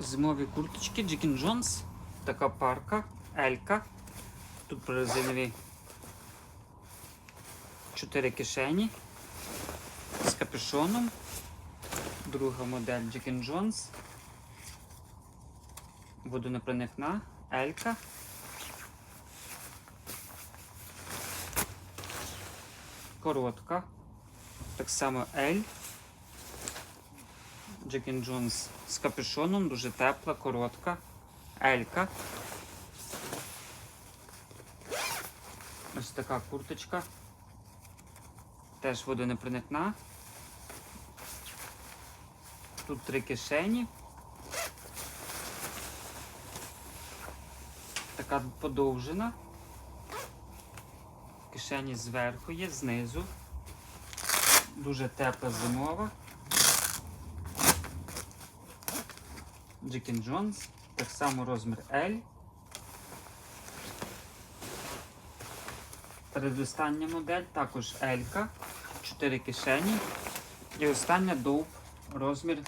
Зимові курточки Джекін Джонс. Така парка, Елька. Тут прорезинові 4 кишені з капюшоном. Друга модель Джекін Джонс. Водонепроникна Елька. Коротка. Так само Ель. Джекін Джонс з капюшоном, дуже тепла, коротка. Елька. Ось така курточка. Теж водонепроникна. Тут три кишені. Така подовжена. Кишені зверху є, знизу. Дуже тепла зимова. Джекін Джонс. Так само розмір L. Передостання модель також L. 4 кишені. І остання Dope розмір